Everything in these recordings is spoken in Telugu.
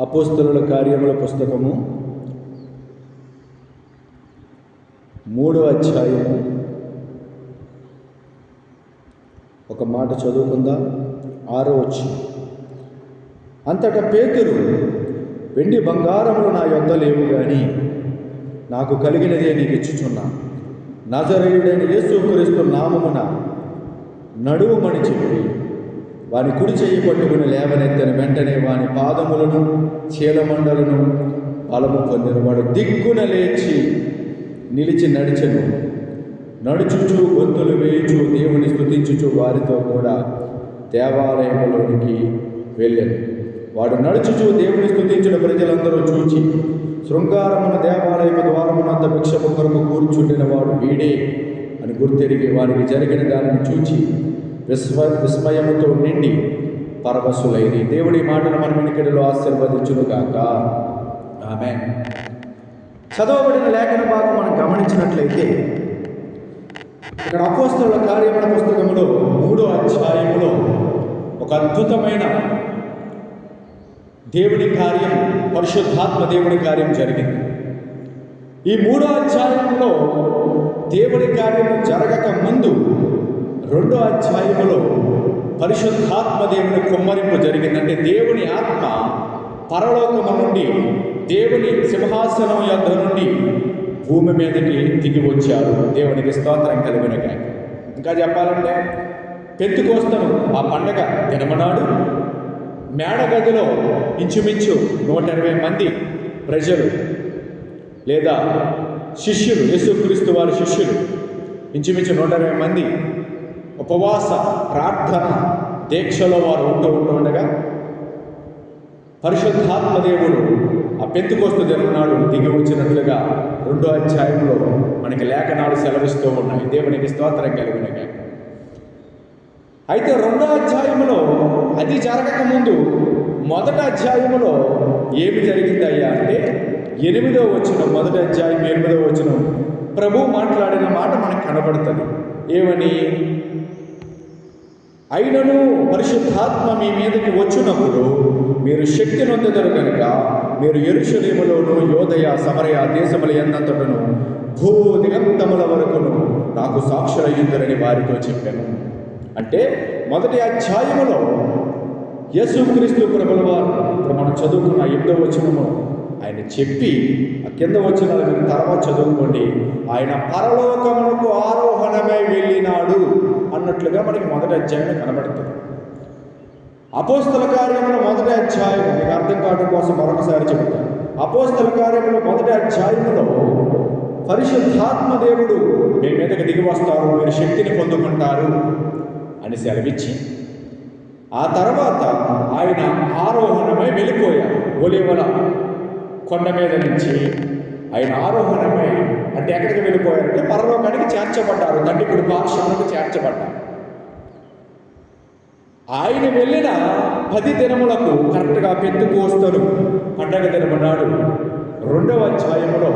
అపోస్తుల కార్యముల పుస్తకము. మూడో అధ్యాయము ఒక మాట చదువుకుందాం? ఆరో వచ్చి అంతటా పేతురు వెండి బంగారములు నా యొద్ద లేవు కానీ నాకు కలిగినదే నీకు ఇచ్చుచున్నా. నజరేయుడైన యేసుక్రీస్తు నామమున నడువుమని చెప్పి వాని కుడి చేయి పట్టుకుని లేవనెత్తిన. వెంటనే వాని పాదములను చీలమండలను బలము పొందిన వాడు దిక్కున లేచి నిలిచి నడిచెను. నడుచుచు గొంతులు వేయుచు దేవుని స్థుతించుచు వారితో కూడా దేవాలయంలోనికి వెళ్ళాను. వాడు నడుచుచు దేవుని స్థుతించిన ప్రజలందరూ చూచి శృంగారమున దేవాలయము ద్వారమునంత భిక్షము కొరకు కూర్చుండిన వాడు వీడే అని గుర్తెరిగి వారికి జరిగిన దానిని చూచి విస్మ విస్మయముతో నిండి పరవశులైరి. దేవుడి మాటను మనం ఇక్కడిలో ఆశీర్వదించునుగాక. ఆమె చదవబడిన లేఖన భాగం మనం గమనించినట్లయితే ఇక్కడ అపోస్తల కార్యముల పుస్తకంలో మూడో అధ్యాయంలో ఒక అద్భుతమైన దేవుడి కార్యం పరిశుద్ధాత్మ దేవుడి కార్యం జరిగింది. ఈ మూడో అధ్యాయంలో దేవుడి కార్యం జరగక ముందు రెండో అధ్యాయములో పరిశుద్ధాత్మ దేవుని కుమ్మరింపు జరిగిందంటే దేవుని ఆత్మ పరలోకము నుండి దేవుని సింహాసనం యొక్క నుండి భూమి మీదకి దిగి వచ్చారు దేవునికి స్తోత్రం కలిగిన గాక. ఇంకా చెప్పాలంటే పెంతుకోస్తను ఆ పండగ దినమనాడు మేడగదిలో ఇంచుమించు నూట ఇరవై మంది ప్రజలు లేదా శిష్యులు యేసుక్రీస్తు వారి శిష్యులు ఇంచుమించు నూట ఇరవై మంది ఉపవాస ప్రార్థన దీక్షలో వారు ఉంటూ ఉండగా పరిశుద్ధాత్మ దేవుడు ఆ పెంతుకోస్తు దిననాడు దిగి వచ్చినట్లుగా రెండో అధ్యాయంలో మనకి లేఖనాలు సెలవిస్తూ ఉన్నాయి. దేవునికి స్తోత్రం కలిగినగా అయితే రెండో అధ్యాయంలో అది జరగక ముందు మొదటి అధ్యాయంలో ఏమి జరిగిందయ్యా అంటే ఎనిమిదో వచ్చిన మొదటి అధ్యాయం ఎనిమిదో వచ్చిన ప్రభు మాట్లాడిన మాట మనకు కనబడుతుంది. ఏమని? అయినను పరిశుద్ధాత్మ మీ మీదకి వచ్చినప్పుడు మీరు శక్తి నొందెదరు కనుక మీరు ఎరుషలేములోను యోదయ సమరయ దేశముల ఎందంతటను భూ దిగంతముల వరకును నాకు సాక్షులయ్యుందరని వారితో చెప్పాను. అంటే మొదటి అధ్యాయములో యేసుక్రీస్తు ప్రభుల వారు ఇప్పుడు మనం చదువుకున్న ఎనిమిదో వచనము ఆయన చెప్పి ఆ కింద వచ్చిన మీరు తర్వాత చదువుకోండి. ఆయన పరలోకమునకు ఆరోహణమై వెళ్ళినాడు అన్నట్లుగా మనకి మొదటి అధ్యాయం కనబడుతుంది. అపోస్తల కార్యముల మొదటి అధ్యాయం మీకు అర్థం కావడం కోసం మరొకసారి చెబుతాను. అపోస్తల కార్యముల మొదటి అధ్యాయంలో పరిశుద్ధాత్మ దేవుడు మీ మీదకి దిగి వస్తారు మీరు శక్తిని పొందుకుంటారు అని సెలవిచ్చి ఆ తర్వాత ఆయన ఆరోహణమై వెళ్ళిపోయారు. ఒలివల కొండ మీద నుంచి ఆయన ఆరోహణమై అంటే ఎక్కడికి వెళ్ళిపోయారంటే పరలోకానికి చేర్చబడ్డారు. తండ్రి పాక్షానికి చేర్చబడ్డారు. ఆయన వెళ్ళిన పది దినములకు కరెక్ట్గా పెంతుకోస్తలు పండగ దినమన్నాడు రెండవ అధ్యాయంలో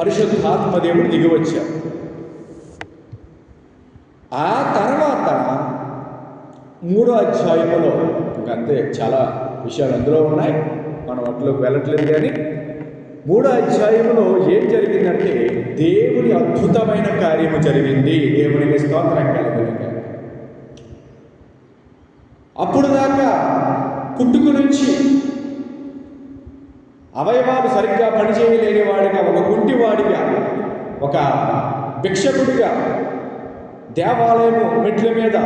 పరిశుద్ధాత్మదేవుడు దిగి వచ్చారు ఆ తర్వాత మూడో అధ్యాయంలో ఇంకంతే చాలా విషయాలు అందులో ఉన్నాయి. మనం అట్లోకి వెళ్ళట్లేదు కానీ మూడో అధ్యాయంలో ఏం జరిగిందంటే దేవుని అద్భుతమైన కార్యము జరిగింది. దేవునికి స్తోత్రం కలిగిన అప్పుడు దాకా కుట్టుకు నుంచి అవయవాలు సరిగ్గా పనిచేయలేని వాడిగా ఒక కుంటివాడిగా ఒక భిక్షకుడిగా దేవాలయము మెట్ల మీద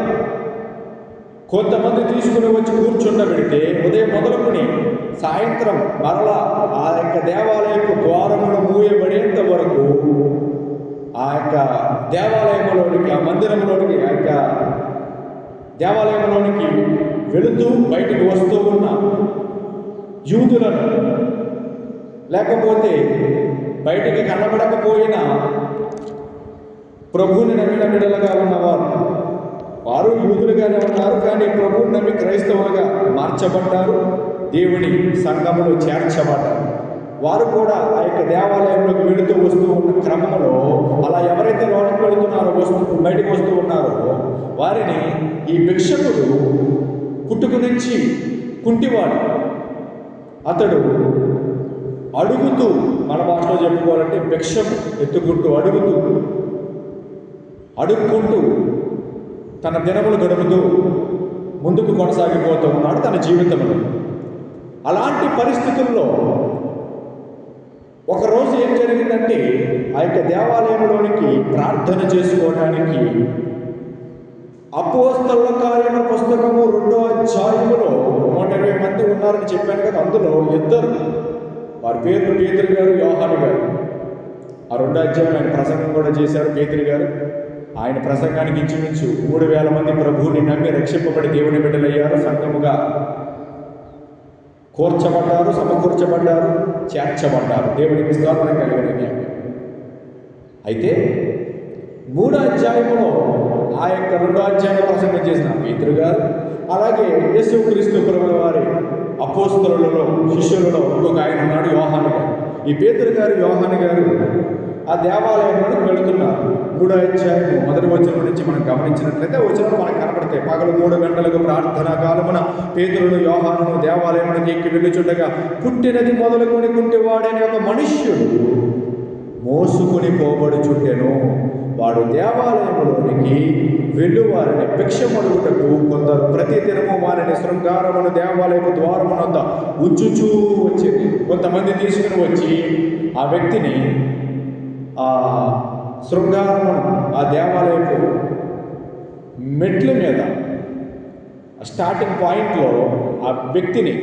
కొంతమంది తీసుకుని వచ్చి కూర్చుండబెడితే ఉదయం మొదలుకొని సాయంత్రం మరలా ఆ యొక్క దేవాలయపు ద్వారములు మూయబడేంత వరకు ఆ యొక్క దేవాలయంలోనికి ఆ మందిరంలోనికి ఆ యొక్క దేవాలయంలోనికి వెళుతూ బయటకు వస్తూ ఉన్న యూదులను లేకపోతే బయటికి కనబడకపోయిన ప్రభువుని నమ్మిన బిడలుగా ఉన్నవారు వారు యూదులుగానే ఉన్నారు కానీ ప్రభువుని నమ్మి క్రైస్తవులుగా మార్చబడ్డారు. దేవుని సంఘములో చేర్చబడ్డారు వారు కూడా ఆ యొక్క దేవాలయంలోకి వెళుతూ వస్తూ ఉన్న క్రమంలో అలా ఎవరైతే లోనికి వెళుతున్నారో వస్తూ బయటకు వస్తూ ఉన్నారో వారిని ఈ భిక్షకుడు పుట్టుక నుంచి కుంటివాడు. అతడు అడుగుతూ మన భాషలో చెప్పుకోవాలంటే భిక్షం ఎత్తుకుంటూ అడుగుతూ అడుక్కుంటూ తన దినములు గడుపుతూ ముందుకు కొనసాగిపోతూ ఉన్నాడు తన జీవితంలో. అలాంటి పరిస్థితుల్లో ఒకరోజు ఏం జరిగిందంటే ఆ యొక్క దేవాలయంలోనికి ప్రార్థన చేసుకోవడానికి అపోస్తల కార్యముల పుస్తకము రెండో అధ్యాయములో నూట ఇరవై మంది ఉన్నారని చెప్పాను కదా అందులో ఇద్దరు వారి పేర్లు పేతురు గారు యోహాను గారు. ఆ రెండో అధ్యాయం ఆయన ప్రసంగం కూడా చేశారు పేతురు గారు. ఆయన ప్రసంగానికి ఇంచుమించు మూడు వేల మంది ప్రభువుని నమ్మి రక్షింపబడి దేవుని బిడ్డలయ్యారు. సంఘముగా కూర్చబడ్డారు సమకూర్చబడ్డారు చేర్చబడ్డారు. దేవుడికి స్తోత్రం కలిగిన అయితే మూడో అధ్యాయంలో ఆ యొక్క రెండో అధ్యాయం ప్రసంగం చేసిన పేతురు గారు అలాగే యేసు ప్రభుల వారి అపోస్తులలో శిష్యులలో ఇంకొక ఆయన ఉన్నాడు యోహాను గారు. ఈ పేతురు గారు యోహాను గారు ఆ దేవాలయంలోకి వెళుతున్నారు. మూడో అధ్యాయము మొదటి వచనం నుంచి మనం గమనించినట్లయితే వచనం మనకు కనపడతాయి పగలు మూడు గంటలకు ప్రార్థన కాలమున పేదలను యోహానును దేవాలయంలోకి ఎక్కి వెళ్ళుచుండగా పుట్టినది మొదలుకొని కుంటివాడైన ఒక మనుష్యుడు మోసుకొని పోబడుచుండెను. వాడు దేవాలయంలోనికి వెళ్ళువారిని భిక్షమడుగుటకు కొందరు ప్రతి దినము వారిని శృంగారమును దేవాలయపు ద్వారమునంద ఉంచుచూ వచ్చింది. కొంతమంది తీసుకుని వచ్చి ఆ వ్యక్తిని ఆ శృంగారమును ఆ దేవాలయపు మెట్ల మీద ఆ స్టార్టింగ్ పాయింట్లో ఆ వ్యక్తిని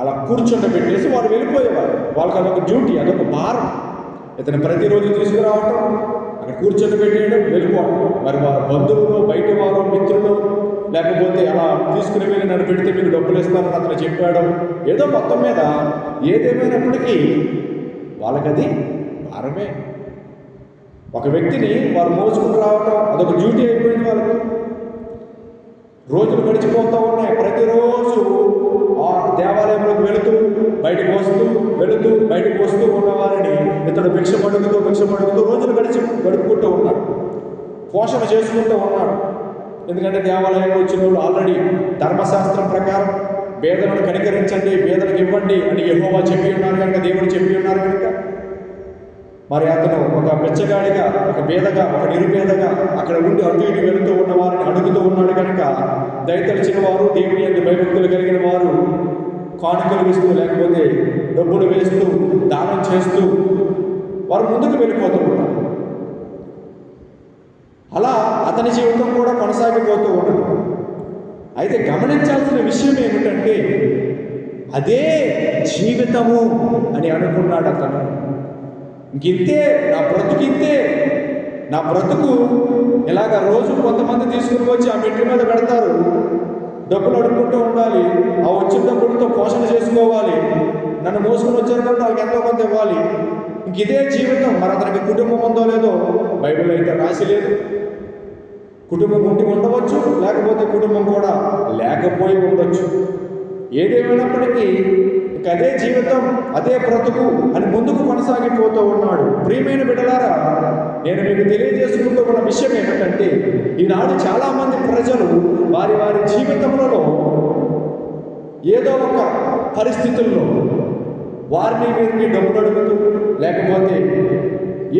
అలా కూర్చుండబెట్టేసి వారు వెళ్ళిపోయేవారు. వాళ్ళకి అదొక డ్యూటీ అదొక భారం. ఇతను ప్రతిరోజు తీసుకురావటం అక్కడ కూర్చొని పెట్టేయడం వెళ్ళిపోవడం మరి వారు బంధువులు బయట వారు మిత్రులు లేకపోతే అలా తీసుకుని వెళ్ళి నన్ను పెడితే మీకు డబ్బులు ఇస్తానని అతను చెప్పాడు. ఏదో మొత్తం మీద ఏదేమైనప్పటికీ వాళ్ళకది భారమే. ఒక వ్యక్తిని వారు మోసుకుని రావటం అదొక డ్యూటీ అయిపోయింది వాళ్ళకి. రోజులు గడిచిపోతూ ఉన్నాయి. ప్రతిరోజు ఆ దేవాలయంలోకి వెళుతూ బయటకు వస్తూ వెళుతూ బయటకు వస్తూ ఉన్నవారిని ఇతడు భిక్ష పడుకుతూ భిక్ష పడుకుతూ రోజులు గడిచి గడుపుకుంటూ ఉన్నాడు. పోషణ చేసుకుంటూ ఉన్నాడు. ఎందుకంటే దేవాలయంలో వచ్చిన వాళ్ళు ఆల్రెడీ ధర్మశాస్త్రం ప్రకారం వేదనను కనికరించండి వేదనకు ఇవ్వండి అని యెహోవా చెప్పి ఉన్నారు కనుక దేవుడు చెప్పి ఉన్నారు కనుక మరి అతను ఒక బిచ్చగాడిగా ఒక పేదగా ఒక నిరుపేదగా అక్కడ ఉండి అటు ఇటు వెళుతూ ఉన్న వారిని అడుగుతూ ఉన్నాడు కనుక దయతలిచిన వారు దేవుని యొక్క భయభక్తులు కలిగిన వారు కానుకలు ఇస్తూ లేకపోతే డబ్బులు వేస్తూ దానం చేస్తూ వారు ముందుకు వెళ్ళిపోతూ ఉన్నారు అలా అతని జీవితం కూడా కొనసాగిపోతూ ఉండదు. అయితే గమనించాల్సిన విషయం ఏమిటంటే అదే జీవితము అని అనుకున్నాడు అతను. గిత్తే నా బ్రతుకు ఇంతే నా బ్రతుకు ఇలాగ రోజు కొంతమంది తీసుకుని వచ్చి ఆ మెట్ల మీద పెడతారు. డబ్బులు అడుక్కుంటూ ఉండాలి. ఆ వచ్చిన డబ్బులతో పోషణ చేసుకోవాలి. నన్ను మోసుకుని వచ్చారు కాబట్టి వాళ్ళకి ఎంతో కొంత ఇవ్వాలి. ఇంక ఇదే జీవితం. మరి అతనికి కుటుంబం ఉందో లేదో బైబిల్ అయితే రాసి లేదు. కుటుంబం ఉండి ఉండవచ్చు లేకపోతే కుటుంబం కూడా లేకపోయి ఉండొచ్చు. ఏదేమైనప్పటికీ అదే జీవితం అదే బ్రతుకు అని ముందుకు కొనసాగిపోతూ ఉన్నాడు. ప్రియమైన బిడ్డలారా నేను మీకు తెలియజేసుకుంటూ ఉన్న విషయం ఏమిటంటే ఈనాడు చాలామంది ప్రజలు వారి వారి జీవితములలో ఏదో ఒక పరిస్థితుల్లో వారిని వీరిని డబ్బులు అడుగుతూ లేకపోతే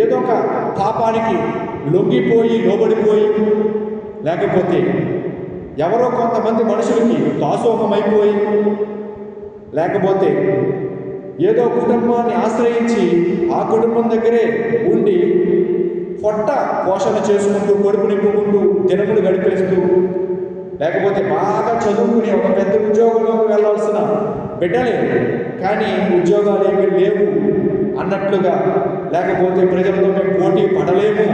ఏదో ఒక పాపానికి లొంగిపోయి లోబడిపోయి లేకపోతే ఎవరో కొంతమంది మనుషులకి దాసోహమైపోయి లేకపోతే ఏదో కుటుంబాన్ని ఆశ్రయించి ఆ కుటుంబం దగ్గరే ఉండి పొట్ట పోషణ చేసుకుంటూ కొడుకు నింపుకుంటూ దినములు గడిపేస్తూ లేకపోతే బాగా చదువుకుని ఒక పెద్ద ఉద్యోగంలోకి వెళ్ళాల్సిన బిడ్డలే. కానీ ఉద్యోగాలు ఏమీ లేవు అన్నట్లుగా లేకపోతే ప్రజలతో మేము పోటీ పడలేము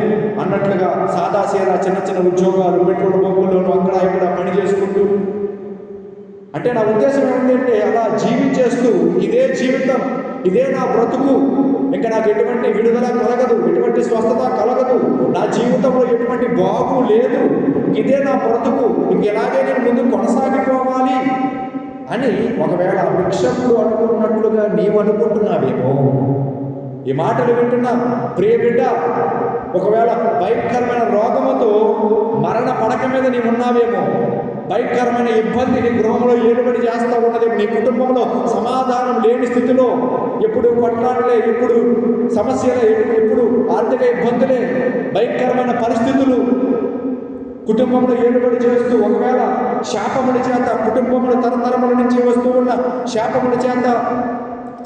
అన్నట్లుగా సాదాసీదా చిన్న చిన్న ఉద్యోగాలు పెట్రోల్ బంకుల్లోనూ అక్కడ ఇక్కడ పని చేసుకుంటూ అంటే నా ఉద్దేశం ఏమిటంటే అలా జీవించేస్తూ ఇదే జీవితం ఇదే నా బ్రతుకు. ఇంకా నాకు ఎటువంటి విడుదల కలగదు ఎటువంటి స్వస్థత కలగదు. నా జీవితంలో ఎటువంటి బాగు లేదు. ఇదే నా బ్రతుకు. ఇంకెలాగే నేను ముందు కొనసాగిపోవాలి అని ఒకవేళ భిక్షకుడు అనుకున్నట్లుగా నీవు అనుకుంటున్నావేమో. ఈ మాటలు వింటున్నా ప్రియ బిడ్డ ఒకవేళ భయంకరమైన రోగముతో మరణ పడక మీద నీవు ఉన్నావేమో భయంకరమైన ఇబ్బంది నీ గృహంలో ఏలుబడి చేస్తూ ఉన్నది. నీ కుటుంబంలో సమాధానం లేని స్థితిలో ఎప్పుడు కొట్లాడలే ఎప్పుడు సమస్యలే ఎప్పుడు ఆర్థిక ఇబ్బందులే భయంకరమైన పరిస్థితులు కుటుంబంలో ఏలుబడి చేస్తూ ఒకవేళ శాపముల చేత కుటుంబంలో తరతరముల నుంచి వస్తూ ఉన్న శాపముల చేత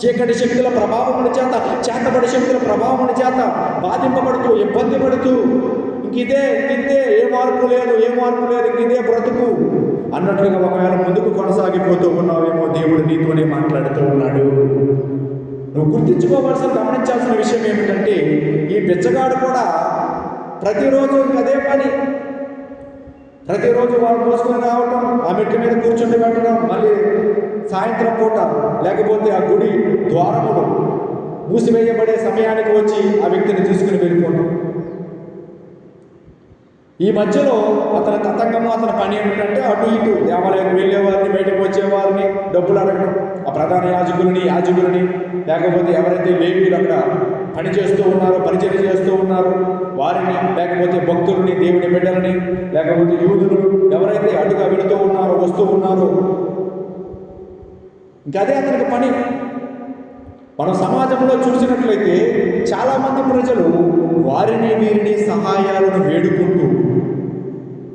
చీకటి శక్తుల ప్రభావముల చేత చేతబడి శక్తుల ప్రభావముల చేత బాధింపబడుతూ ఇబ్బంది పడుతూ ఇదే ఇదే ఏ మార్పు లేదు ఏ మార్పు లేదు ఇంక ఇదే బ్రతుకు అన్నట్లుగా ఒకవేళ ముందుకు కొనసాగిపోతూ ఉన్నావేమో దేవుడు నీతోనే మాట్లాడుతూ ఉన్నాడు. నువ్వు గుర్తించుకోవాల్సిన గమనించాల్సిన విషయం ఏమిటంటే ఈ బిచ్చగాడు కూడా ప్రతిరోజు అదే పని. ప్రతిరోజు వాళ్ళు మోసుకొని రావటం ఆ మెట్ల మీద కూర్చుని పెట్టడం మళ్ళీ సాయంత్రం పూట లేకపోతే ఆ గుడి ద్వారములు మూసివేయబడే సమయానికి వచ్చి ఆ వ్యక్తిని తీసుకుని వెళ్ళిపోవటం. ఈ మధ్యలో అతని తతంగము అతని పని ఏమిటంటే అటు ఇటు దేవాలయానికి వెళ్ళేవారిని బయటకు వచ్చేవారిని డబ్బులు అడగడం ఆ ప్రధాన యాజకులని యాజకులని లేకపోతే ఎవరైతే లేవీలు అక్కడ పని చేస్తూ ఉన్నారో పరిచయం చేస్తూ ఉన్నారో వారిని లేకపోతే భక్తులని దేవుని బిడ్డలని లేకపోతే యూదులు ఎవరైతే అటుగా వెళుతూ ఉన్నారో వస్తూ ఉన్నారో ఇంకా అదే అతనికి పని. మనం సమాజంలో చూసినట్లయితే చాలామంది ప్రజలు వారిని వీరిని సహాయాలను వేడుకుంటూ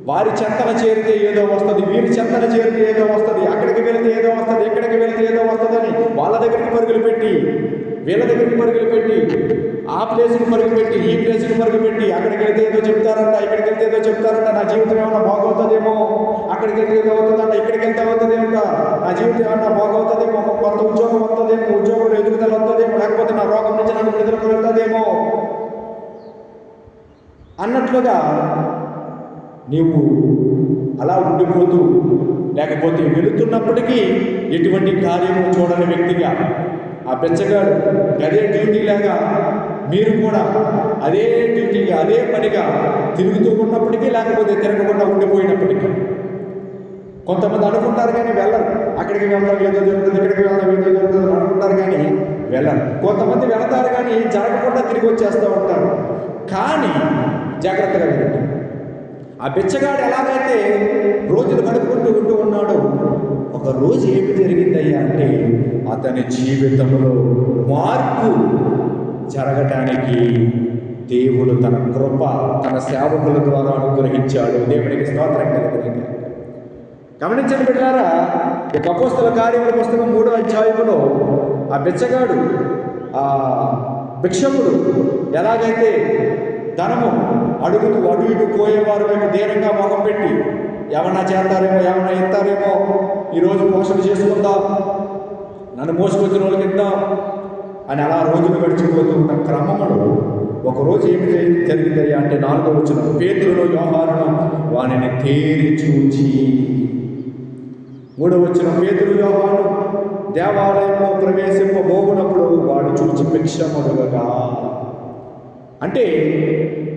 వారి చెత్తన చేరితే ఏదో వస్తుంది వీరి చెత్తన చేరితే ఏదో వస్తుంది అక్కడికి వెళితే ఏదో వస్తుంది ఇక్కడికి వెళితే ఏదో వస్తుందని వాళ్ళ దగ్గరికి పరుగులు పెట్టి వీళ్ళ దగ్గరికి పరుగులు పెట్టి ఆ ప్లేస్కి పరుగు పెట్టి ఈ ప్లేస్కి పరుగు పెట్టి అక్కడికి వెళ్తే ఏదో చెప్తారంట ఇక్కడికి వెళ్తే ఏదో చెప్తారంట నా జీవితం ఏమైనా బాగవుతుందేమో అక్కడికి వెళ్తే ఏదో అవుతుందంట ఇక్కడికి వెళ్తే అవుతుందేమో నా జీవితం ఏమన్నా బాగవుతుందేమో కొంత ఉద్యోగం వస్తుందేమో ఉద్యోగంలో ఎదుగుదల వస్తుందేమో లేకపోతే నా రోగం నుంచి నాకు విడుదల వెళ్తుందేమో అన్నట్లుగా నీవు అలా ఉండిపోతూ లేకపోతే వెళుతున్నప్పటికీ ఎటువంటి కార్యము చూడని వ్యక్తిగా ఆ బెచ్చగాడు అదే డ్యూటీ లాగా మీరు కూడా అదే డ్యూటీగా అదే పనిగా తిరుగుతూ ఉన్నప్పటికీ లేకపోతే తిరగకుండా ఉండిపోయినప్పటికీ. కొంతమంది అనుకుంటారు కానీ వెళ్ళరు. అక్కడికి వెళ్ళడం ఏదో జరుగుతుంది ఇక్కడికి వెళ్ళడం ఏదో జరుగుతుంది అనుకుంటారు కానీ వెళ్ళరు. కొంతమంది వెళతారు కానీ జరగకుండా తిరిగి వచ్చేస్తూ ఉంటారు. కానీ జాగ్రత్తగా వినండి. ఆ బిచ్చగాడు ఎలాగైతే రోజులు గడుపుకుంటూ ఉంటూ ఉన్నాడో ఒక రోజు ఏమి జరిగిందయ్యా అంటే అతని జీవితంలో మార్పు జరగటానికి దేవుడు తన కృప తన సేవకుల ద్వారా అనుగ్రహించాడు. దేవునికి స్తోత్రం కలిగిన గమనించిన బిడ్డారా ఈ అపోస్తల కార్యముల పుస్తకం మూడో అధ్యాయంలో ఆ బిచ్చగాడు ఆ భిక్షకుడు ఎలాగైతే ధనము అడుగుతూ అటు ఇటు పోయేవారు మేము ధీరంగా మొహం పెట్టి ఏమన్నా చేస్తారేమో ఏమన్నా ఇస్తారేమో ఈరోజు పోషణ చేసుకుందాం నన్ను మోసుకొచ్చిన వాళ్ళకి ఇద్దాం అని అలా రోజులు గడిచిపోతూ ఉన్న క్రమంలో ఒకరోజు ఏమి జరి- జరిగిందయ్యా అంటే నాలుగో వచ్చిన పేతులలో వ్యవహారం వానిని తేరి చూచి మూడో వచ్చిన పేతులు వ్యవహారం దేవాలయంలో ప్రవేశింపబోగునప్పుడు వాడు చూచి భిక్షమడుగగా అంటే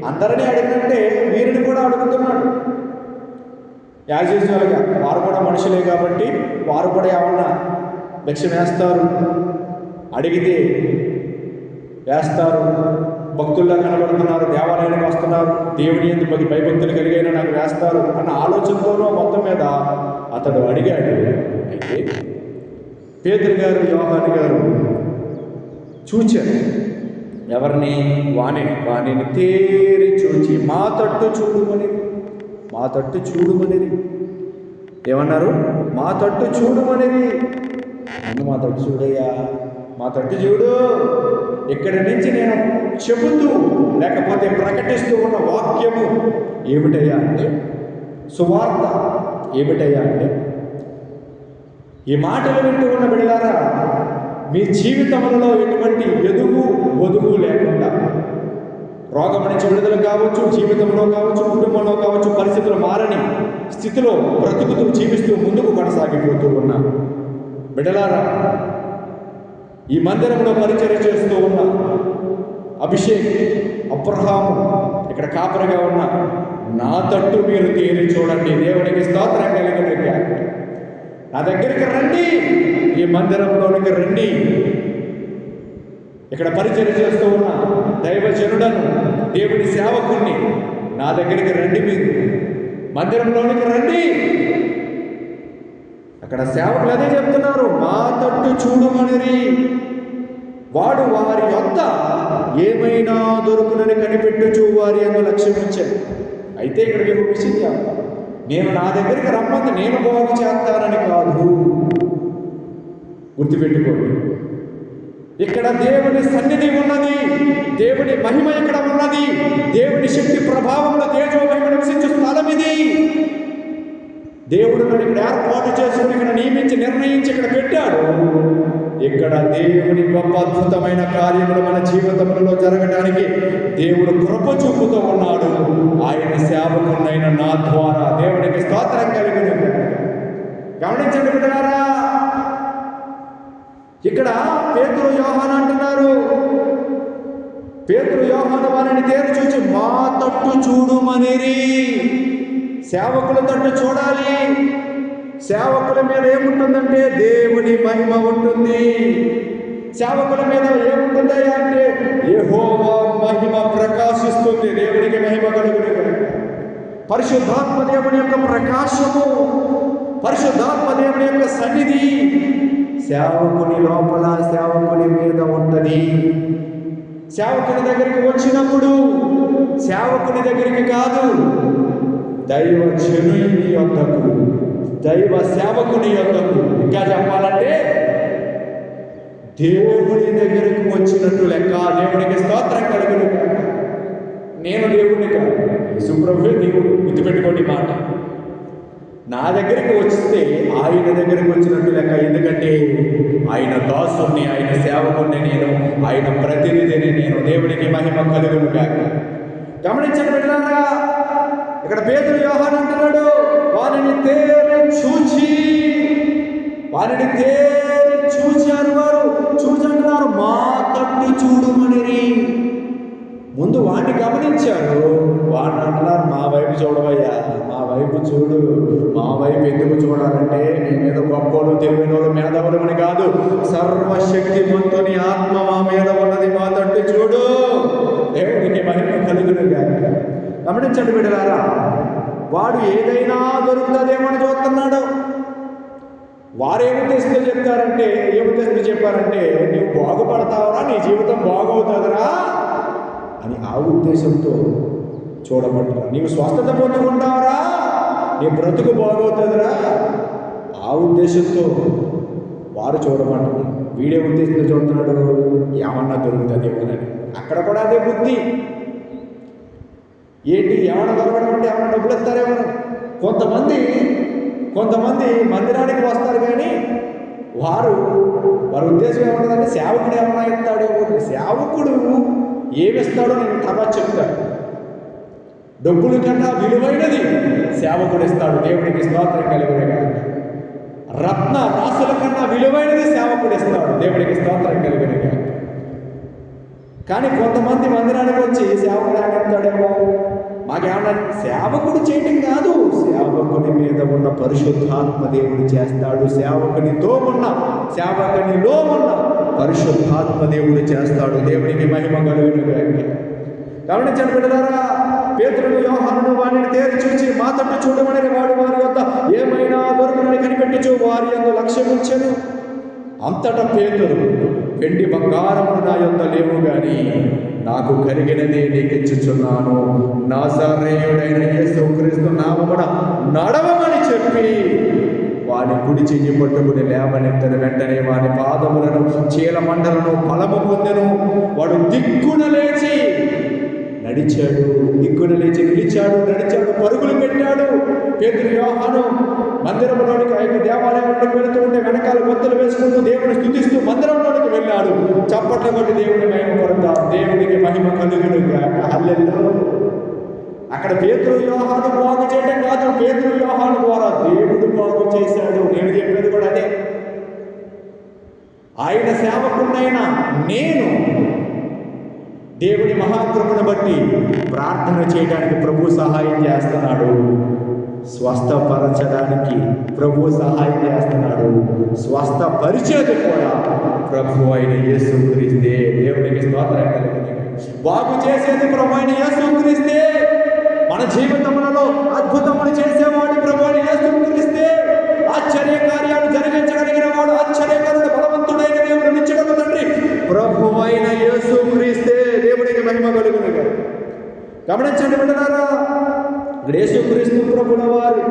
అందరినీ అడిగినట్టే వీరిని కూడా అడుగుతున్నాడు. యాజ్ యూజువల్గా వారు కూడా మనుషులే కాబట్టి వారు కూడా ఏమన్నా భిక్ష వేస్తారు? అడిగితే వేస్తారు. భక్తుల్లా కనబడుతున్నారు దేవాలయానికి వస్తున్నారు దేవుని ఎందుకు భక్తి భయభక్తులు కలిగైనా నాకు వేస్తారు అన్న ఆలోచనతోనూ మొత్తం మీద అతడు అడిగాడు. అయితే పేదరి గారు యోహాని గారు చూచారు. ఎవరిని? వాణిని. వాణిని తేరి చూచి మా తట్టు చూడుమని. మా తట్టు చూడుమనిది ఏమన్నారు? మా తట్టు చూడుమనిది నన్ను మా తట్టు చూడయ్యా. మా తట్టు చూడు. ఇక్కడి నుంచి నేను చెబుతూ లేకపోతే ప్రకటిస్తూ ఉన్న వాక్యము ఏమిటయ్యా అంటే సువార్త ఏమిటయ్యా అంటే ఈ మాటలు వింటూ ఉన్న బిడ్డలారా మీ జీవితంలో ఎటువంటి ఎదుగు ఒదుగు లేకుండా. రోగం నుంచి విడుదల కావచ్చు జీవితంలో కావచ్చు కుటుంబంలో కావచ్చు పరిస్థితులు మారని స్థితిలో బ్రతుకుతూ జీవిస్తూ ముందుకు కొనసాగిపోతూ ఉన్న. బిడలారా ఈ మందిరంలో పరిచయం చేస్తూ ఉన్న అభిషేక్ అబ్రహాము ఇక్కడ కాపరిగా ఉన్న నా తట్టు మీరు తీరి చూడండి. దేవునికి స్తోత్రం కలిగిన నా దగ్గరికి రండి. ఈ మందిరంలోనికి రండి. ఇక్కడ పరిచయం చేస్తూ ఉన్న దైవజనుడను దేవుని సేవకుణ్ణి నా దగ్గరికి రండి మీరు. మందిరంలోనికి రండి. అక్కడ సేవకులు అదే చెప్తున్నారు మా తట్టు చూడమనిరి. వాడు వారి యొద్ద ఏమైనా దొరుకునని కనిపెట్టుచు వారి అందు లక్ష్యం ఉంచాడు అయితే ఇక్కడ మీకు విషయం నేను నా దగ్గరికి రమ్మంది నేను బాగు చేస్తానని కాదు. గుర్తుపెట్టుకోండి. ఇక్కడ దేవుని సన్నిధి ఉన్నది దేవుని మహిమ ఇక్కడ ఉన్నది దేవుని శక్తి ప్రభావంలో తేజోమహిమ నివసించే స్థలం ఇది. దేవుడు ఇక్కడ ఏర్పాటు చేసుకుని ఇక్కడ నియమించి నిర్ణయించి ఇక్కడ పెట్టాడు. ఇక్కడ దేవుని గొప్ప అద్భుతమైన కార్యములు మన జీవితంలో జరగడానికి దేవుడు కృప చూపుతూ ఉన్నాడు. ఆయన సేవకున్నైన నా ద్వారా దేవునికి స్తోత్రం కలిగిన. గమనించండి బిడ్డలారా. ఇక్కడ పేతురు యోహాన్ అంటున్నారు. పేతురు యోహాను వారిని తేరు చూచి మా తట్టు చూడుమనిరి. సేవకుల తట్టు చూడాలి. సేవకుల మీద ఏముంటుందంటే దేవుని మహిమ ఉంటుంది. సేవకుల మీద ఏముంటుంది అంటే యహోవా మహిమ ప్రకాశిస్తుంది. దేవునికి మహిమ కలుగును పరిశుద్ధాత్మ దేవుని యొక్క ప్రకాశము పరిశుద్ధాత్మ దేవుని యొక్క సన్నిధి సేవకుని లోపల సేవకుని మీద ఉంటుంది. సేవకుని దగ్గరికి వచ్చినప్పుడు సేవకుని దగ్గరికి కాదు దైవ జనుని యొక్కకు దైవ సేవకుని యొక్కకు ఇంకా చెప్పాలంటే దేవుని దగ్గరకు వచ్చినట్టు లెక్క దేవునికి స్తోత్రం కలుగును. నేను దేవుడిని కాదు యేసుప్రభువే దేవుడు గుర్తుపెట్టుకోండి మాట. నా దగ్గరికి వస్తే ఆయన దగ్గరికి వచ్చినట్టు లెక్క. ఎందుకంటే ఆయన దాసుని ఆయన సేవకుణ్ణి నేను ఆయన ప్రతినిధిని నేను దేవుడికి మహిమ కలుగును కాక గమనించిన బిడ్డలారా ఇక్కడ పేదలు వ్యవహారం అంటున్నాడు. వారిని తేరి చూచి వారిని తేరి చూచారు వారు చూచంటున్నారు మా తట్టు చూడుమనిరి. ముందు వాడిని గమనించారు. వాడిని అంటున్నారు మా వైపు చూడవయ్యా మా వైపు చూడు. మా వైపు ఎందుకు చూడాలంటే నీ మీద గొప్పలు తెలివినోడు మేధవులు కాదు కాదు. సర్వశక్తిమంతుని ఆత్మ మా మీద ఉన్నది మా తట్టు చూడు. దేవుడికి మహిమ కలుగును గమనించండి బిడ్డలారా వాడు ఏదైనా దొరుకుతుందేమని చూస్తున్నాడు? వారు ఏ ఉద్దేశంతో చెప్తారంటే ఏ ఉద్దేశంతో చెప్పారంటే నీవు బాగుపడతావురా నీ జీవితం బాగవుతుందిరా అని ఆ ఉద్దేశంతో చూడమంటున్నారు నీవు స్వస్థత పొందుకుంటావురా నీ బ్రతుకు బాగవుతుందిరా ఆ ఉద్దేశంతో వారు చూడమంటున్నారు వీడే ఉద్దేశంతో చూస్తున్నాడు? ఏమన్నా దొరుకుతుంది అని అక్కడ కూడా అదే బుద్ధి. ఏంటి ఏమన్నా దొరకడం అంటే డబ్బులు ఇస్తారేమో కొంతమంది కొంతమంది మందిరానికి వస్తారు కానీ వారు వారి ఉద్దేశం ఏమంటుందంటే సేవకుడు ఏమైనా ఇస్తాడేమో సేవకుడు ఏమిస్తాడో నేను తర్వాత చెప్తాను. డబ్బుల కన్నా విలువైనది సేవకుడు ఇస్తాడు దేవుడికి స్తోత్రం కలిగినగా రత్న రాసుల కన్నా విలువైనది సేవకుడు ఇస్తాడు దేవుడికి స్తోత్రం కలిగినగా కానీ కొంతమంది మందిరానికి వచ్చి సేవకుడు ఏమంటాడేమో మాకేమన్నా సేవకుడు చేయటం కాదు. సేవకుని మీద ఉన్న పరిశుద్ధాత్మ దేవుడు చేస్తాడు. సేవకునితో ఉన్న సేవకునిలో ఉన్న పరిశుద్ధాత్మ దేవుడు చేస్తాడు. దేవుడికి మహిమ కలుగును గమనించండి బిడ్డలారా పేతురుడు యోహానుడు వారిని తేరి చూచి మా తట్టు చూడమని వాడు వారి వద్ద ఏమైనా దొరుకునని కనిపెట్టుచు వారి యందు లక్ష్యం ఉంచెను. అంతటా పేతులు పెండి బంగారము నా యొక్క లేవు కానీ నాకు కలిగినది నీకిచ్చుచున్నాను. నాజరేయుడైన యేసు క్రీస్తు నామమున నడవమని చెప్పి వాని కుడి చెయ్యి పట్టుకుని లేవనెత్తను వెంటనే వాని పాదములను చీలమండలను ఫలము పొందెను. వాడు దిక్కున లేచి నడిచాడు. దిగ్గున లేచి నిలిచాడు నడిచాడు పరుగులు పెట్టాడు. పేదరు వ్యవహారం మందిరంలోనికి ఐదు దేవాలయంలోకి వెళుతూ ఉంటే వెనకాల గొంతులు వేసుకుంటూ దేవుని స్థుతిస్తూ మందిరంలోనికి వెళ్ళాడు. చప్పట్ల కొట్టి దేవుని మహిమ కొడతా దేవునికి మహిమ కలుగును గాక. అక్కడ పేతురు వ్యవహారం బాగు చేయడం కాదు. పేతురు వ్యవహారం ద్వారా దేవుడు బాగు చేశాడు. నేను చెప్పేది కూడా అదే. ఆయన సేవకున్నైనా నేను దేవుని మహాకృపను బట్టి ప్రార్థన చేయడానికి ప్రభు సహాయం చేస్తున్నాడు. స్వస్థపరచడానికి ప్రభు సహాయం చేస్తున్నాడు. స్వస్థపరిచేది కూడా ప్రభు అయిన యేసు క్రీస్తే దేవుడికి స్తోత్రం కలిగింది బాగు చేసేది ప్రభు అయిన యేసు క్రీస్తే మన జీవితములలో అద్భుతములు చేసేవాడు ప్రభు అయిన గమనించండి బిడ్డలారా ఇక్కడ యేసుక్రీస్తు ప్రభుల వారి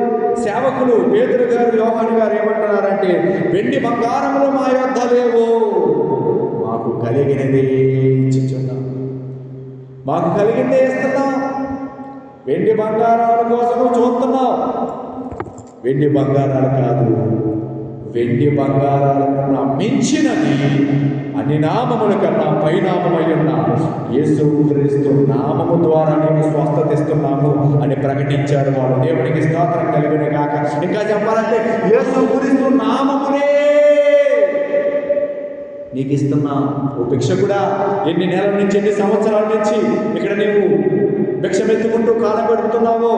సేవకులు పేదరు గారు యోహాన్ గారు ఏమంటున్నారంటే వెండి బంగారములు మా యొద్ద లేవు. మాకు కలిగినదే ఇచ్చిచున్నాం. మాకు కలిగిందే ఇస్తున్నాం. వెండి బంగారాల కోసము చూస్తున్నాం. వెండి బంగారాలు కాదు. వెండి బంగారాల కన్నా మించినది అన్ని నామముల కన్నా పైనామమై ఉన్న యేసు క్రీస్తు నామము ద్వారా నేను స్వస్థత ఇస్తున్నాము అని ప్రకటించారు వాడు. దేవునికి స్తోత్రం కలిగిన కాక ఇంకా చెప్పాలంటే యేసు క్రీస్తు నామమునే నీకు ఇస్తున్నా ఓ భిక్షకుడా ఎన్ని నెలల నుంచి ఎన్ని సంవత్సరాల నుంచి ఇక్కడ నీవు భిక్షమెత్తుకుంటూ కాలం పెడుతున్నావో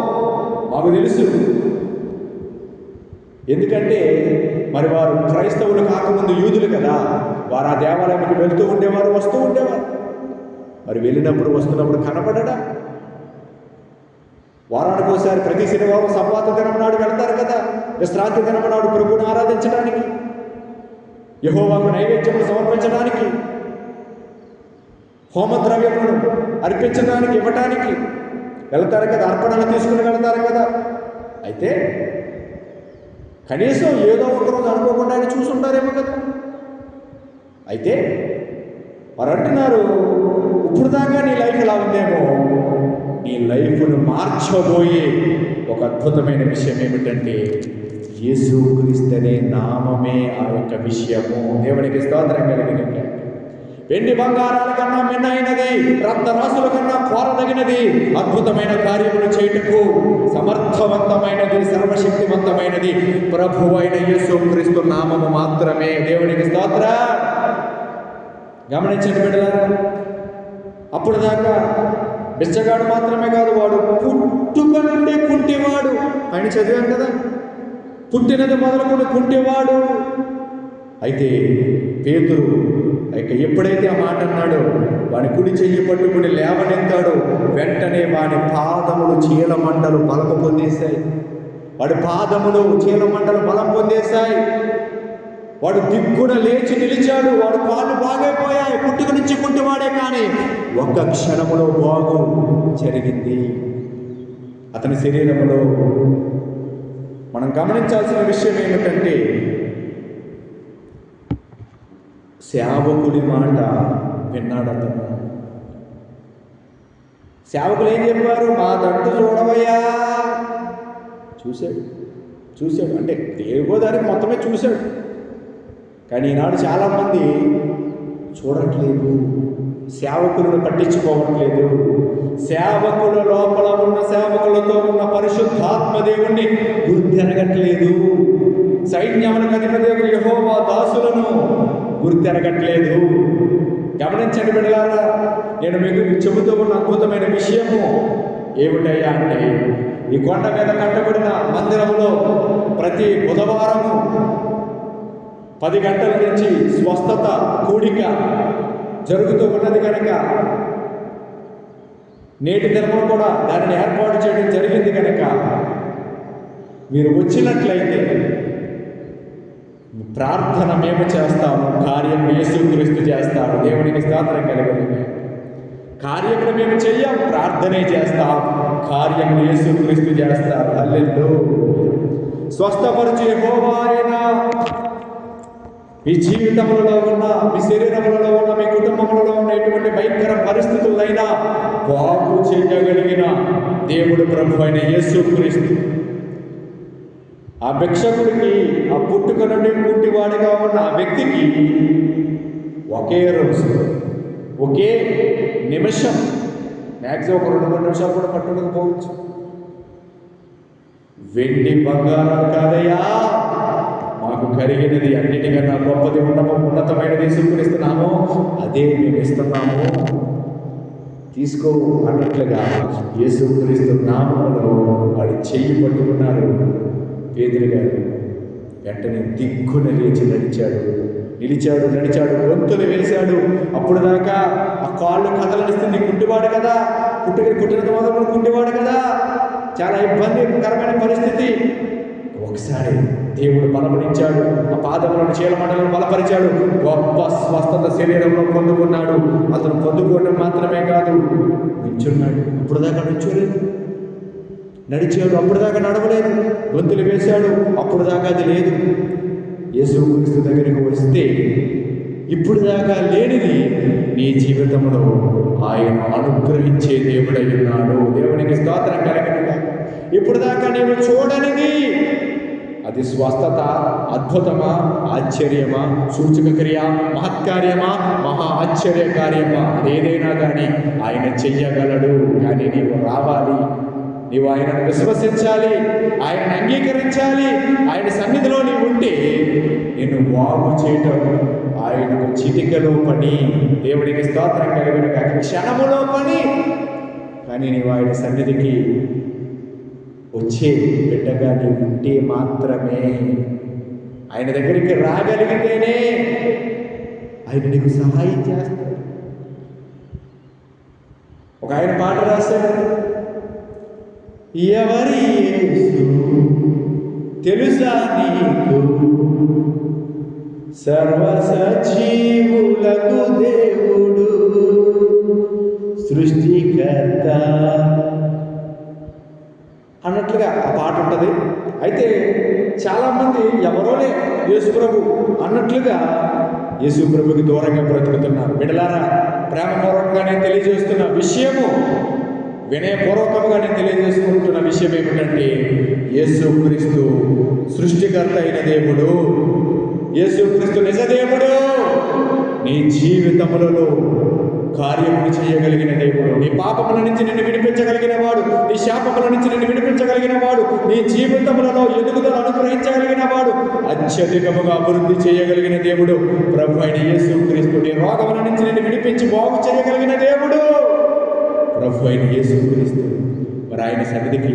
మాకు తెలుసు. ఎందుకంటే మరి వారు క్రైస్తవులు కాకముందు యూదులు కదా. వారు ఆ దేవాలయానికి వెళ్తూ ఉండేవారు వస్తూ ఉండేవారు. మరి వెళ్ళినప్పుడు వస్తున్నప్పుడు కనపడడా? వారానికి ఒకసారి ప్రతి శనివారం సంపాత దినం నాడు వెళ్తారు కదా. విశ్రాంతి దినం నాడు ప్రభువుని ఆరాధించడానికి యహోవాకు నైవేద్యములు సమర్పించడానికి హోమద్రవ్యములను అర్పించడానికి ఇవ్వటానికి వెళ్తారు కదా అర్పణలు తీసుకుని వెళ్తారు కదా. అయితే కనీసం ఏదో ఒకరోజు అనుకోకుండా ఆయన చూసుంటారేమో కదా. అయితే వారు అంటున్నారు ఇప్పుడు దాకా నీ లైఫ్ ఇలా ఉందేమో? నీ లైఫ్ను మార్చబోయే ఒక అద్భుతమైన విషయం ఏమిటంటే యేసు క్రీస్తనే నామమే ఆ యొక్క విషయము. దేవునికి స్తోత్రం కలిగినట్టే వెండి బంగారాల కన్నా మిన్నైనది రక్తరాశుల కన్నా కోరదగినది అద్భుతమైన కార్యములు చేయటకు సమర్థవంతమైనది సర్వశక్తివంతమైనది ప్రభు అయిన యేసు క్రీస్తు నామము మాత్రమే. దేవునికి స్తోత్ర. గమనించండి బిడ్డలారా అప్పుడు దాకా బిచ్చగాడు మాత్రమే కాదు వాడు పుట్టుక నుండి కుంటివాడు. ఆయన చదివాం కదా పుట్టినది మొదలుకొని కుంటివాడు. అయితే పేతురు ఇక ఎప్పుడైతే ఆ మాట అన్నాడో వాని కుడి చెయ్యి పట్టుకుని లేవనెత్తాడో వెంటనే వాని పాదములు చీలమండలు బలము పొందేశాయి. వాడి పాదములు చీలమండలు బలం పొందేశాయి. వాడు దిగ్గున లేచి నిలిచాడు. వాడు కాళ్ళు బాగైపోయాయి. పుట్టుక నుంచి కుంటివాడే కానీ ఒక్క క్షణములో బాగు జరిగింది. అతని శరీరములో మనం గమనించాల్సిన విషయం ఏమిటంటే సేవకుడి మాట విన్నాడతను సేవకులు ఏం చెప్పారు? మా దంటు చూడవయ్యా. చూశాడు. చూశాడు. అంటే దేవోదారి మొత్తమే చూశాడు. కానీ ఈనాడు చాలామంది చూడట్లేదు. సేవకులను పట్టించుకోవట్లేదు. సేవకుల లోపల ఉన్న సేవకులతో ఉన్న పరిశుద్ధాత్మ దేవుణ్ణి గుర్తెరగట్లేదు. సైన్యములకు అధిపతి యహోవా దాసులను గుర్తెరగట్లేదు. గమనించండి బిడ్డలారా నేను మీకు చెబుతూ ఉన్న అద్భుతమైన విషయము ఏమిటయ్యా అంటే ఈ కొండ మీద కట్టబడిన మందిరంలో ప్రతి బుధవారము పది గంటల నుంచి స్వస్థత కూడిక జరుగుతూ ఉన్నది కనుక నేటి దినములు కూడా దానిని ఏర్పాటు చేయడం జరిగింది కనుక మీరు వచ్చినట్లయితే ప్రార్థన మేము చేస్తాము? కార్యం యేసుక్రీస్తు చేస్తాము దేవునికి స్తోత్రం కలిగింది కార్యములు మేము చెయ్యం ప్రార్థనే చేస్తాం కార్యం యేసుక్రీస్తు చేస్తారు అల్లెల్లు స్వస్థపరిచే ఆయన మీ జీవితములలో ఉన్న మీ శరీరములలో ఉన్న మీ కుటుంబములలో ఉన్న ఎటువంటి భయంకర పరిస్థితులైనా బాగు చేయగలిగిన దేవుడు ప్రభు అయిన యేసుక్రీస్తు. ఆ భిక్షకుడికి ఆ పుట్టుక నుండి పుట్టివాడిగా ఉన్న ఆ వ్యక్తికి ఒకే రోజు ఒకే నిమిషం మ్యాక్సిమం ఒక రెండు మూడు నిమిషాలు కూడా పట్టుకోకపోవచ్చు వెండి బంగారం కాదయ్యా మాకు కలిగినది అన్నిటికన్నా గొప్పది ఉండము ఉన్నతమైనది స్వీకరిస్తున్నాము అదే మేము ఇస్తున్నాము తీసుకో అన్నట్లుగా యేసుక్రీస్తు నామములో వాడి చెయ్యి పట్టుకున్నారు పేదరిగాడు వెంటనే దిగ్గున లేచి నడిచాడు. నిలిచాడు నడిచాడు గొంతులు వేశాడు. అప్పుడు దాకా ఆ కాళ్ళు కదలనిస్తుంది కుంటివాడు కదా. పుట్టుక కుట్టిన మొదలు కుంటివాడు కదా. చాలా ఇబ్బందికరమైన పరిస్థితి. ఒకసారి దేవుడు బలపడించాడు ఆ పాదములను చీలమండలను బలపరిచాడు. గొప్ప స్వస్థత శరీరంలో పొందుకున్నాడు. అతను పొందుకోవడం మాత్రమే కాదు నిల్చున్నాడు. అప్పుడు దాకా నిల్చోలేదు. నడిచాడు అప్పుడు దాకా నడవలేదు. గొంతులు వేశాడు. అప్పుడు దాకా అది లేదు. యేసుక్రీస్తు దగ్గరికి వస్తే ఇప్పుడు దాకా లేనిది నీ జీవితంలో ఆయన అనుగ్రహించే దేవుడై ఉన్నాడు. దేవునికి స్తోత్రం కలిగిన ఇప్పుడు దాకా నీవు చూడనిది అది స్వస్థత అద్భుతమా ఆశ్చర్యమా సూచక క్రియ మహత్కార్యమా మహా ఆశ్చర్య కార్యమా అదేదైనా కానీ ఆయన చెయ్యగలడు. కానీ నీవు రావాలి. నీవు ఆయనను విశ్వసించాలి ఆయన అంగీకరించాలి ఆయన సన్నిధిలో నీవు ఉంటే నిన్ను బాగు చేయటం ఆయనకు చిటికలో పని దేవుడికి స్తోత్రం కలిగిన కాక క్షణములో పని. కానీ నీవు ఆయన సన్నిధికి వచ్చే బిడ్డగా నీవు ఉంటే మాత్రమే ఆయన దగ్గరికి రాగలిగితేనే ఆయన నీకు సహాయం చేస్తాడు. ఒక ఆయన పాట రాశాడు. ఎవరి యేసు? తెలుసా నీకు? సర్వ సజీవులకు దేవుడు సృష్టికర్త. అన్నట్లుగా ఆ పాట ఉంటుంది. అయితే చాలామంది ఎవరోలే యేసుప్రభు అన్నట్లుగా యేసుప్రభుకి దూరంగా బ్రతుకుతున్నారు. బిడలారా ప్రేమపూర్వకంగా నేను తెలియజేస్తున్న విషయము వినయపూర్వకంగా నేను తెలియజేసుకుంటున్న విషయం ఏమిటంటే యేసుక్రీస్తు సృష్టికర్త అయిన దేవుడు. యేసుక్రీస్తు నిజ దేవుడు. నీ జీవితములలో కార్యములు చేయగలిగిన దేవుడు. నీ పాపముల నుంచి నిన్ను విడిపించగలిగిన వాడు. నీ శాపముల నుంచి నిన్ను విడిపించగలిగిన వాడు. నీ జీవితములలో ఎదుగుదల అనుగ్రహించగలిగిన వాడు. అత్యధికముగా అభివృద్ధి చేయగలిగిన దేవుడు. ప్రభు అయిన యేసుక్రీస్తు నీ రోగముల నుంచి నిన్ను విడిపించి బాగు చేయగలిగిన దేవుడు. ప్రభు అయిన యేసుక్రీస్తు. మరి ఆయన సన్నిధికి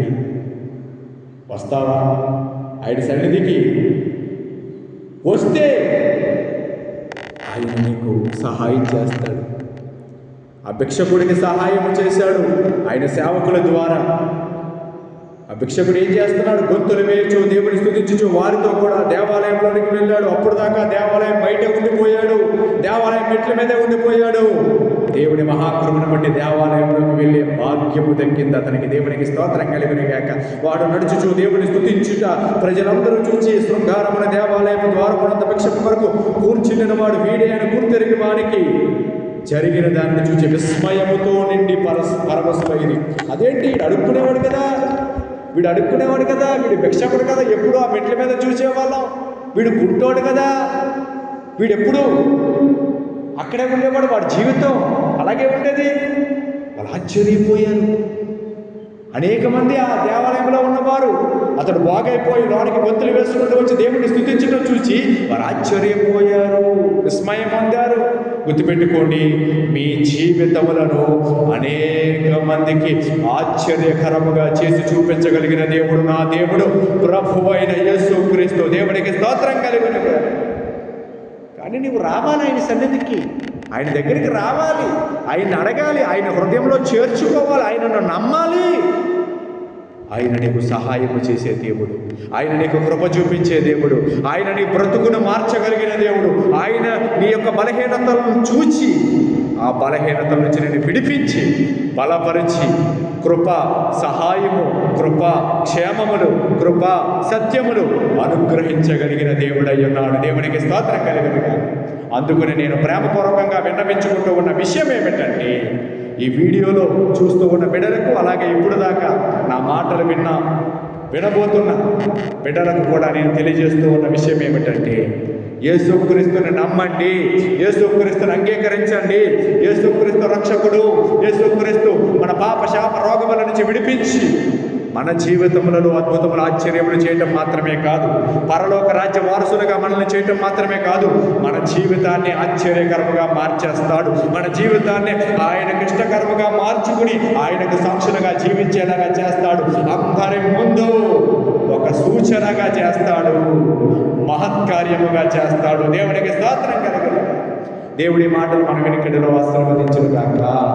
వస్తావా? ఆయన సన్నిధికి వస్తే ఆయన నీకు సహాయం చేస్తాడు. ఆ భిక్షకుడికి సహాయం చేశాడు. ఆయన సేవకుల ద్వారా ఆ భిక్షకుడు ఏం చేస్తున్నాడు? గొంతులు వేయచ్చు దేవుని స్థుతించు వారితో కూడా దేవాలయంలోనికి వెళ్ళాడు. అప్పుడు దాకా దేవాలయం బయట ఉండిపోయాడు. దేవాలయం మెట్ల మీదే ఉండిపోయాడు. దేవుని మహాకృపను బట్టి దేవాలయంలోకి వెళ్ళే భాగ్యము దక్కింది అతనికి. దేవునికి స్తోత్రం కలిగిన గాక. వాడు నడుచుచు దేవుని స్థుతించుట ప్రజలందరూ చూచి శృంగారమున దేవాలయం ద్వారమునంత భిక్షకు వరకు కూర్చుండిన వాడు వీడే అని గుర్తెరిగి వానికి జరిగిన దాన్ని చూచి విస్మయముతో నిండి పరస్ పరవశమైంది. అదేంటి? అడుక్కునేవాడు కదా. వీడు అడుక్కునేవాడు కదా వీడు భిక్షకుడు కదా ఎప్పుడు ఆ మెట్ల మీద చూసేవాళ్ళం. వీడు గుంటోడు కదా. వీడెప్పుడు అక్కడే ఉండేవాడు వాడి జీవితం అలాగే ఉండేది. వాళ్ళు ఆశ్చర్యపోయారు అనేక మంది ఆ దేవాలయంలో ఉన్నవారు అతడు బాగైపోయి లోనికి గొంతులు వేసుకుంటూ వచ్చి దేవుడిని స్థుతించడం చూసి వారు ఆశ్చర్యపోయారు విస్మయం పొందారు. గుర్తుపెట్టుకోండి మీ జీవితములను అనేక మందికి ఆశ్చర్యకరముగా చేసి చూపించగలిగిన దేవుడు నా దేవుడు. ప్రభు అయిన యేసు క్రీస్తు దేవుడికి స్తోత్రం కలిగిన కానీ నీవు రావాలి ఆయన సన్నిధికి. ఆయన దగ్గరికి రావాలి. ఆయన అడగాలి. ఆయన హృదయంలో చేర్చుకోవాలి. ఆయనను నమ్మాలి. ఆయన నీకు సహాయము చేసే దేవుడు. ఆయన నీకు కృప చూపించే దేవుడు. ఆయన నీ బ్రతుకును మార్చగలిగిన దేవుడు. ఆయన నీ యొక్క బలహీనతలను చూచి ఆ బలహీనతల నుంచి నేను విడిపించి బలపరిచి కృప సహాయము కృప క్షేమములు కృప సత్యములు అనుగ్రహించగలిగిన దేవుడై ఉన్నాడు. దేవునికి స్తోత్రం కలిగినగా అందుకని నేను ప్రేమపూర్వకంగా విన్నవించుకుంటూ ఉన్న విషయం ఏమిటంటే ఈ వీడియోలో చూస్తూ ఉన్న బిడ్డలకు అలాగే ఇప్పుడు దాకా నా మాటలు విన్నా వినబోతున్న బిడ్డలకు కూడా నేను తెలియజేస్తూ ఉన్న విషయం ఏమిటంటే యేసుక్రీస్తుని నమ్మండి యేసుక్రీస్తుని అంగీకరించండి యేసుక్రీస్తు రక్షకుడు యేసుక్రీస్తు మన పాప శాప రోగముల నుంచి విడిపించి మన జీవితములలో అద్భుతములు ఆశ్చర్యములు చేయటం మాత్రమే కాదు. పరలోక రాజ్య వారసులుగా మనల్ని చేయటం మాత్రమే కాదు. మన జీవితాన్ని ఆశ్చర్యకరముగా మార్చేస్తాడు. మన జీవితాన్ని ఆయన ఇష్టకరముగా మార్చుకుని ఆయనకు సాక్షులుగా జీవించేలాగా చేస్తాడు. అందరి ముందు ఒక సూచనగా చేస్తాడు. మహత్కార్యముగా చేస్తాడు. దేవునికి స్తోత్రం కలగదు దేవుడి మాటలు మన వెనుకడిలో ఆశీర్వదించుగాక